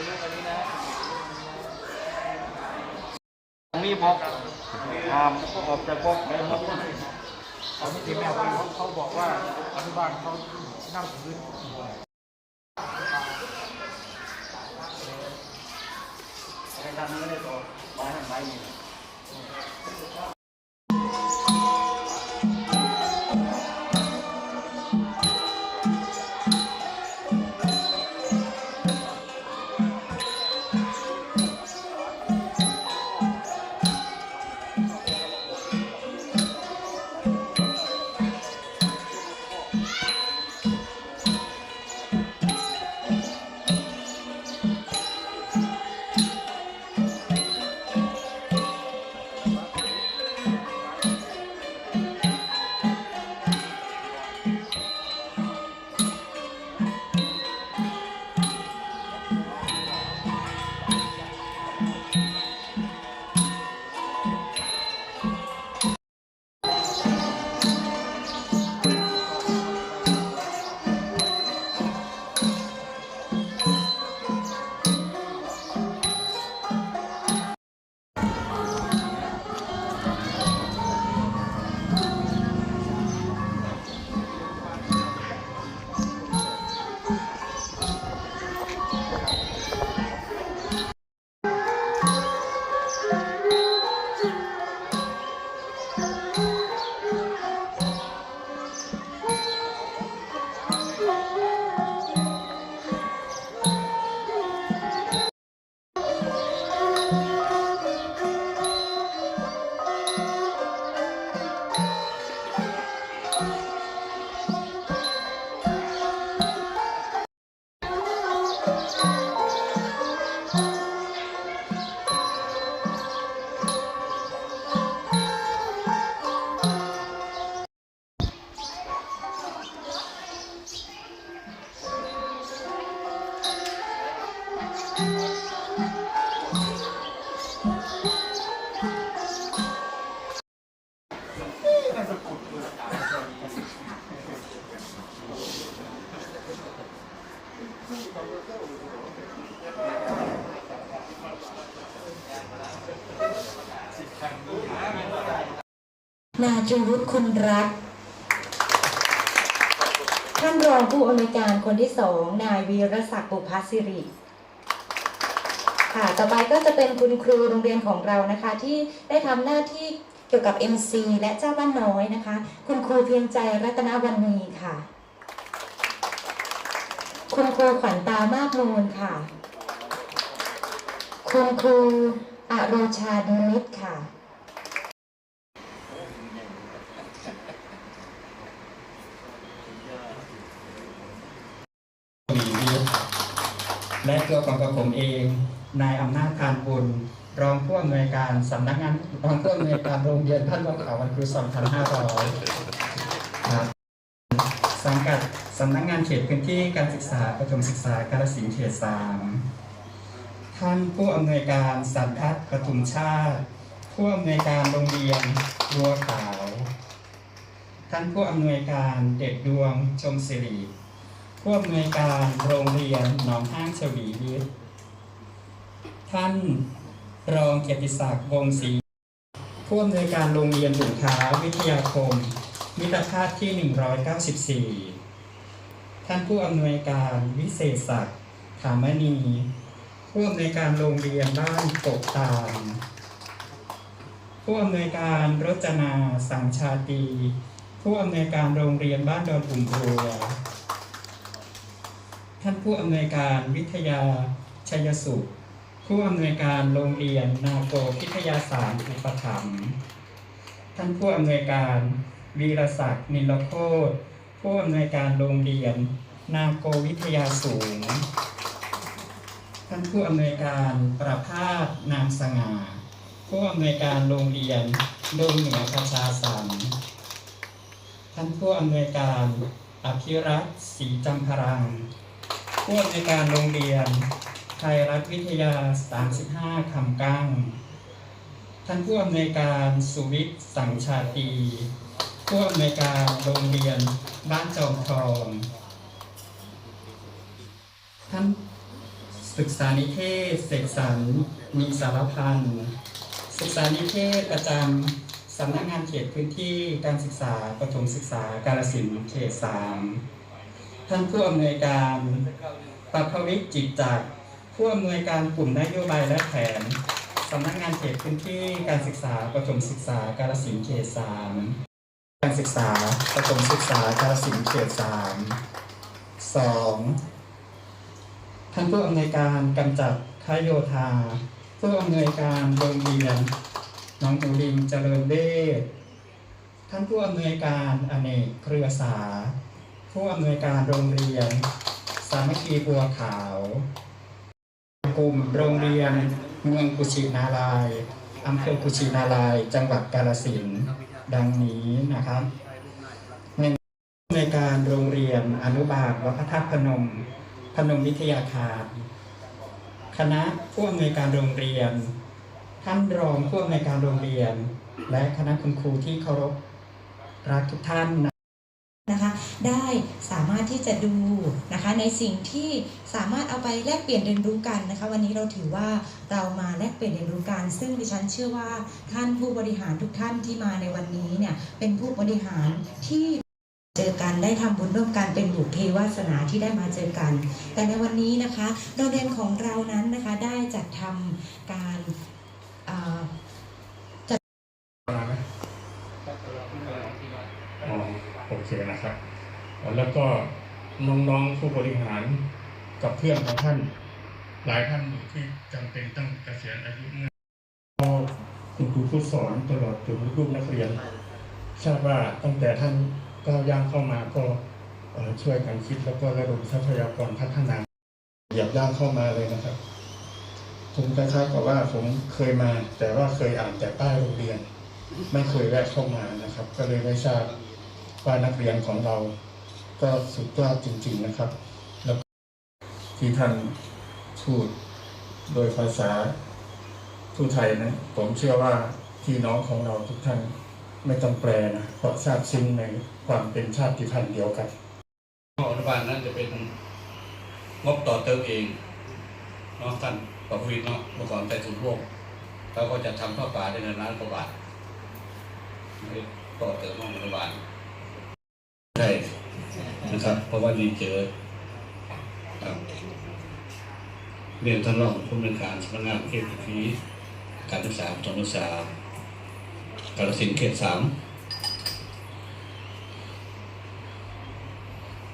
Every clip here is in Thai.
อันนี้เป็นรูปอันนี้นะมีบอกทำออกจากบอกไม่หมดตอนนี้ที่แม่เขาเขาบอกว่าอนุบาลเขานั่งพื้นให้ทำไม่ได้ต่อไม้ไม้นี่นา จูวุฒิคุณรัก ท่านรองผู้อำนวยการคนที่สองนายวีรศักดิ์บุพสิริค่ะ ต่อไปก็จะเป็นคุณครูโรงเรียนของเรานะคะ ที่ได้ทำหน้าที่เกี่ยวกับ MC และเจ้าบ้านน้อยนะคะ คุณครูเพียงใจรัตนวันนีค่ะ คุณครูขวัญตามากมูลค่ะ คุณครูอโรชาดีนิตค่ะ วีวิทย์ และตัวของกระผมเอง นายอำนาจทานบุญรองผู้อำนวยการสำนักงานรองผู้อำนวยการโรงเรียนท่านวังเขาวันครู2500ครับสังกัดสำนักงานเขตพื้นที่การศึกษาประถมศึกษากาฬสินธุ์เขต3ท่านผู้อำนวยการสันทัศประทุมชาติ ผู้อำนวยการโรงเรียนบัวขาว ท่านผู้อำนวยการเด็กดวงชมสิริ ผู้อำนวยการโรงเรียนหนองห้างชวีวิทย์ท่านรองเกียรติศักดิ์วงศ์ศรีผู้อำนวยการโรงเรียนบุญท้าวิทยาคม มิตรภาพที่ 194 ท่านผู้อำนวยการวิเศษศักดิ์ถามณีผู้อำนวยการโรงเรียนบ้านกกตามผู้อำนวยการรจนาสังชาตี ผู้อำนวยการโรงเรียนบ้านดอนอุ่มบัว ท่านผู้อำนวยการวิทยาชัยสุข ผู้อำนวยการโรงเรียนนาโกพิทยาสารอุปถัมภ์ท่านผู้อำนวยการวีรศักดิ์นิลโคตผู้อำนวยการโรงเรียน นาโกวิทยาสูง ท่านผู้อำนวยการประภาสนามสง่าผู้อำนวยการโรงเรียนดงเหนือประชาสันต์ท่านผู้อำนวยการอภิรักษ์ศรีจำพรัง ผู้อำนวยการโรงเรียน ไทยรัฐวิทยา 35 คำกั้ง ท่านผู้อำนวยการสุวิทย์สังชาตี ผู้อำนวยการโรงเรียนบ้านจอมทอง ท่านศึกษานิเทศเสกสรรมีสารพันธ์ศึกษานิเทศประจำสำนักงานเขตพื้นที่การศึกษาประถมศึกษากาลสินเขตสาม ท่านผู้อำนวยการปัภวิจิตจักผู้อำนวยการกลุ่มนโยบายและแผนสำนักงานเขตพื้นที่การศึกษาประถมศึกษากาลสินเขตสามการศึกษาประถมศึกษากาลสินเขตสามสองท่านผู้อำนวยการกำจัดคโยธา ผู้อำนวยการโรงเรียนน้องหมูลิงเจริญเวชท่านผู้อำนวยการอเนกเครือสา ผู้อำนวยการโรงเรียน สามัคคีบัวขาว กลุ่มโรงเรียนเมืองกุชินารายอำเภอกุชินาราย จังหวัดกาฬสินดังนี้นะครับหนึ่งผู้อำนการโรงเรียนอนุบาลวัดพระธาตุพนม พนมวิทยาคารคณะผู้อำนวยการโรงเรียน ท่านรองผู้อำนวยการโรงเรียน และคณะคุณครูที่เคารพรักทุกท่านนะ ได้สามารถที่จะดูนะคะในสิ่งที่สามารถเอาไปแลกเปลี่ยนเรียนรู้กันนะคะ วันนี้เราถือว่าเรามาแลกเปลี่ยนเรียนรู้กัน ซึ่งดิฉันเชื่อว่าท่านผู้บริหารทุกท่านที่มาในวันนี้เนี่ยเป็นผู้บริหารที่เจอกันได้ทำบุญร่วมกันเป็นบุพเพวาสนาที่ได้มาเจอกัน แต่ในวันนี้นะคะโรงเรียนของเรานั้นนะคะได้จัดทำการอ่าอ๋อโอเคนะครับ แล้วก็น้องๆผู้บริหารกับเพื่อนของท่าน หลายท่านอยู่ที่จำเป็นต้องเกษียณอายุเมื่อคุณครูผู้สอนตลอดถึงลูกนักเรียนทราบว่าตั้งแต่ท่านก้าวย่างเข้ามาก็ช่วยกันคิดแล้วก็ระดมทรัพยากรพัฒนาเหยียบย่างเข้ามาเลยนะครับ ผมคล้ายๆกับว่าผมเคยมา แต่ว่าเคยอ่านแต่ป้ายโรงเรียน ไม่เคยแวะเข้ามานะครับ ก็เลยไม่ทราบว่านักเรียนของเรา ก็สุดยอดจริง ๆนะครับ แล้วที่ท่านพูดโดยภาษาทูไทยนะ ผมเชื่อว่าพี่น้องของเราทุกท่านไม่ต้องแปลนะเพราะทราบซึ้งในความเป็นชาติพันธุ์เดียวกันอนุบาลนั้นจะเป็นงบต่อเติมเองเนาะท่านประวิตรเนาะเมื่อก่อนแต่สุดโลกเขาก็จะทำข้าวป่าได้เงินล้านกว่าบาทต่อเติมห้องอนุบาลใช่ นะครับ เพราะว่าดีเจอครับเรียนท่านรองผู้อำนวยการสำนักงานเขตพื้นที่การศึกษาประถมศึกษากาฬสินเขตสาม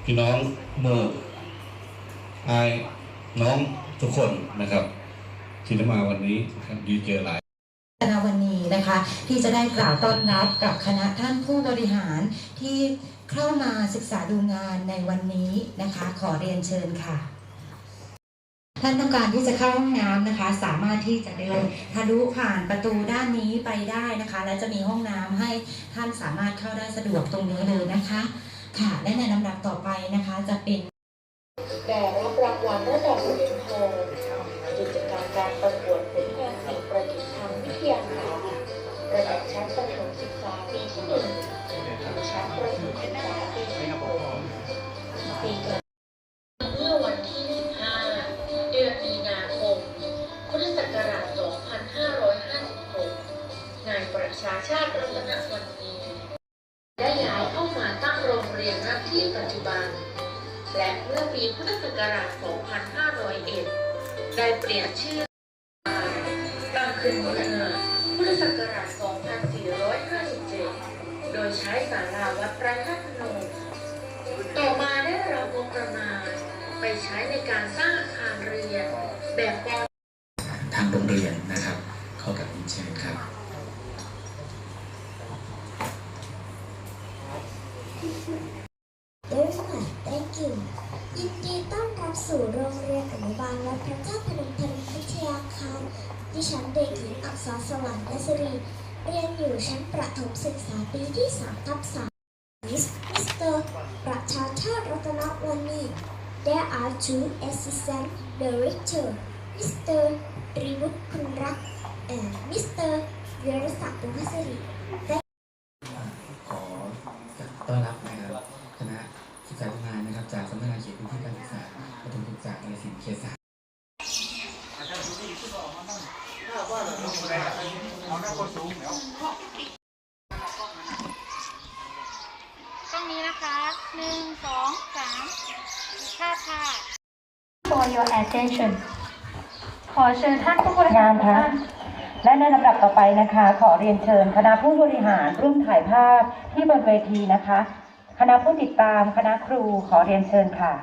พี่น้องเมื่อไอายน้องทุกคนนะครับที่ได้มาวันนี้นะครับดีเจอหลาย นนี้นะคะ ที่จะได้กล่าวต้อนรับกับคณะท่านผู้บริหารที่เข้ามาศึกษาดูงานในวันนี้นะคะ ขอเรียนเชิญค่ะ ท่านต้องการที่จะเข้าห้องน้ำนะคะ สามารถที่จะเดินทะลุผ่านประตูด้านนี้ไปได้นะคะ และจะมีห้องน้ำให้ท่านสามารถเข้าได้สะดวกตรงนี้เลยนะคะ ค่ะ และในลำดับต่อไปนะคะจะเป็นแต่รับรางวัลระดับเหรียญทองกิจกรรมการประกวดผลงานสิ่งประดิษฐ์ทางวิทยาศาสตร์ ระดับชั้นประถมศึกษาปีที่หนึ่งถึงชั้นประถมศึกษาปีที่หกปีเกิดเมื่อวันที่15เดือนมีนาคม พุทธศักราช 2556 นายประชาชาติรัตนวันนีได้ย้ายเข้ามาตั้งโรงเรียนณที่ปัจจุบัน และเมื่อปีพุทธศักราช 2501 ได้เปลี่ยนชื่อ การสร้างอาคารเรียนแบบกทางโรงเรียนนะครับ เข้ากับอินเชิญครับ Very much thank you ยินดีต้อนรับสู่โรงเรียนอนุบาลวัดพระเจ้าพนมพนมวิทยาคารดิฉันเด็กหญิงอักษรสวรรค์และสิริเรียนอยู่ชั้นประถมศึกษาปีที่3ทับ3 There are two assistant director มิสเตอร์ตรีวุฒิคุณรักเอ่อมิสเตอร์วีรศักดิ์บุพสิริ ขอต้อนรับนะครับคณะศึกษาธิการนะครับ จากสำนักงานเขตพื้นที่การศึกษาประถมศึกษากาฬสินธุ์เขตสาม ต้องนี้นะคะหนึ่งสองสามค่ะค่ะ for your attention ขอเชิญท่านผู้บริหารงานคะและในลำดับต่อไปนะคะ ขอเรียนเชิญคณะผู้บริหารร่วมถ่ายภาพที่บนเวทีนะคะ คณะผู้ติดตามคณะครูขอเรียนเชิญค่ะ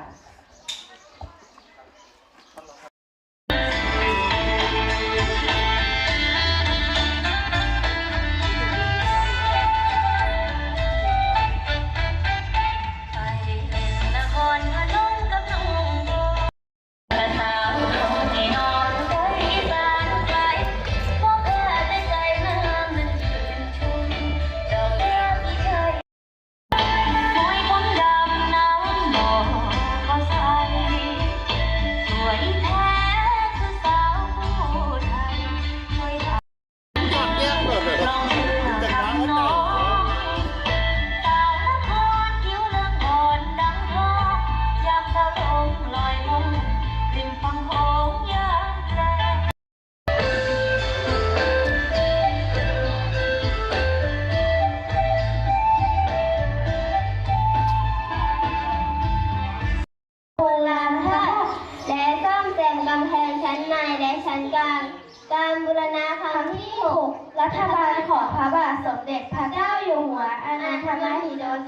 อนันทมหิดล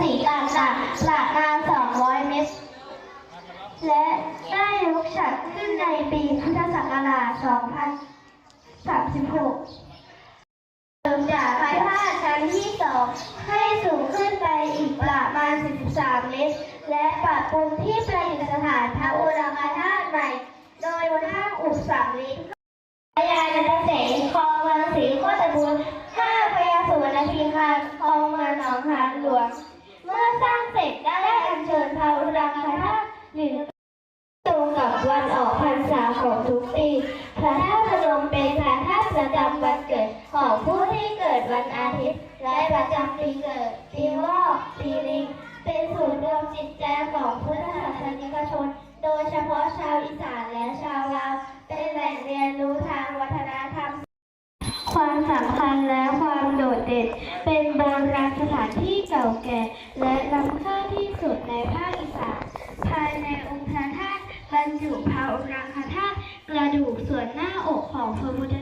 สีต่างๆหลากงาน200เมตร และได้ลุกฉัดขึ้นในปีพุทธศักราช 2036เติมจากพระธาตุชั้นที่สองให้สูงขึ้นไปอีกประมาณ43เมตร และปรับปรุงที่ประดิษฐานพระโอรคธาตุใหม่ โดยบนห้าอุกสามลิ้นพญานันเสนคลองเมือง สำคัญและความโดดเด่น เป็นโบราณสถานที่เก่าแก่ และล้ำค่าที่สุดในภาคอีสานภายในองค์พระธาตุบรรจุพระอุรังคธาตุกระดูกส่วนหน้าอกของพระพุทธ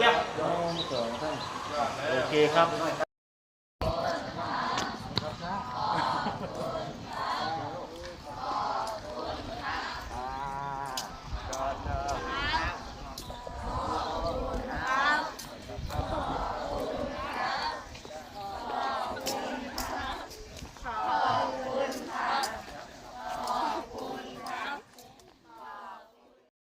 ครับเยี่ยมหนึ่งสองสามโอเคครับ